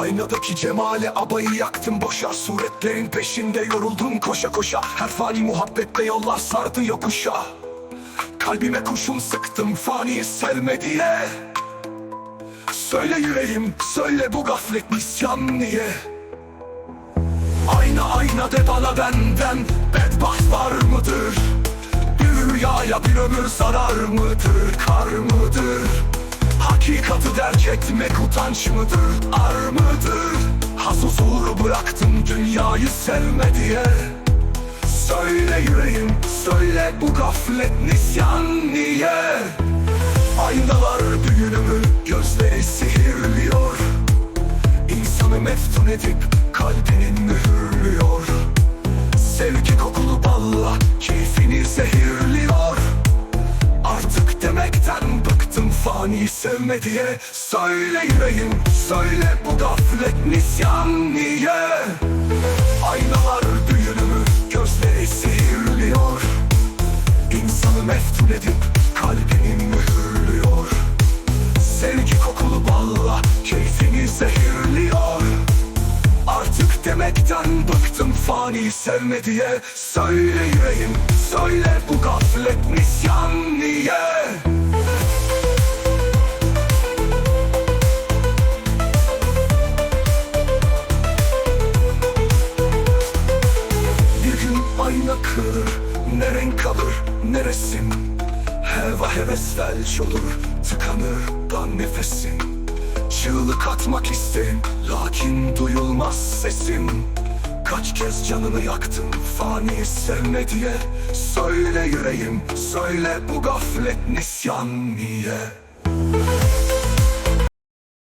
Aynadaki cemale abayı yaktım boşa Suretlerin peşinde yoruldum koşa koşa Her fani muhabbetle yollar sardı yokuşa Kalbime kurşun sıktım fani sevme diye Söyle yüreğim söyle bu gaflet nisyan niye Ayna ayna de bana benden Bedbaht var mıdır? Bir rüyaya bir ömür zarar mıdır? Kar mıdır? Hakikati derk etmek utanç mıdır? Ar mıdır? Haz huzuru bıraktım dünyayı sevme diye Söyle yüreğim söyle bu gaflet nisyan niye? Aynalar büyünümü gözleri sihirliyor İnsanı meftun edip kalbinin mühürlüyor bıktım fani sevme diye Söyle yüreğim. Söyle bu gaflet nisyan niye? Aynalar büyünümü gözleri sihirliyor. İnsanı meftun edip kalbini mühürlüyor. Sevgi kokulu balla keyfini zehirliyor. Artık demekten bıktım fani sevme diye Söyle yüreğim kalır. Ne resim Heva heves felç olur. Tıkanır da nefesim Çığlık atmak isterim Lakin duyulmaz sesim. Kaç kez canını yaktım Fani sevme diye. Söyle yüreğim Söyle bu gaflet nisyan niye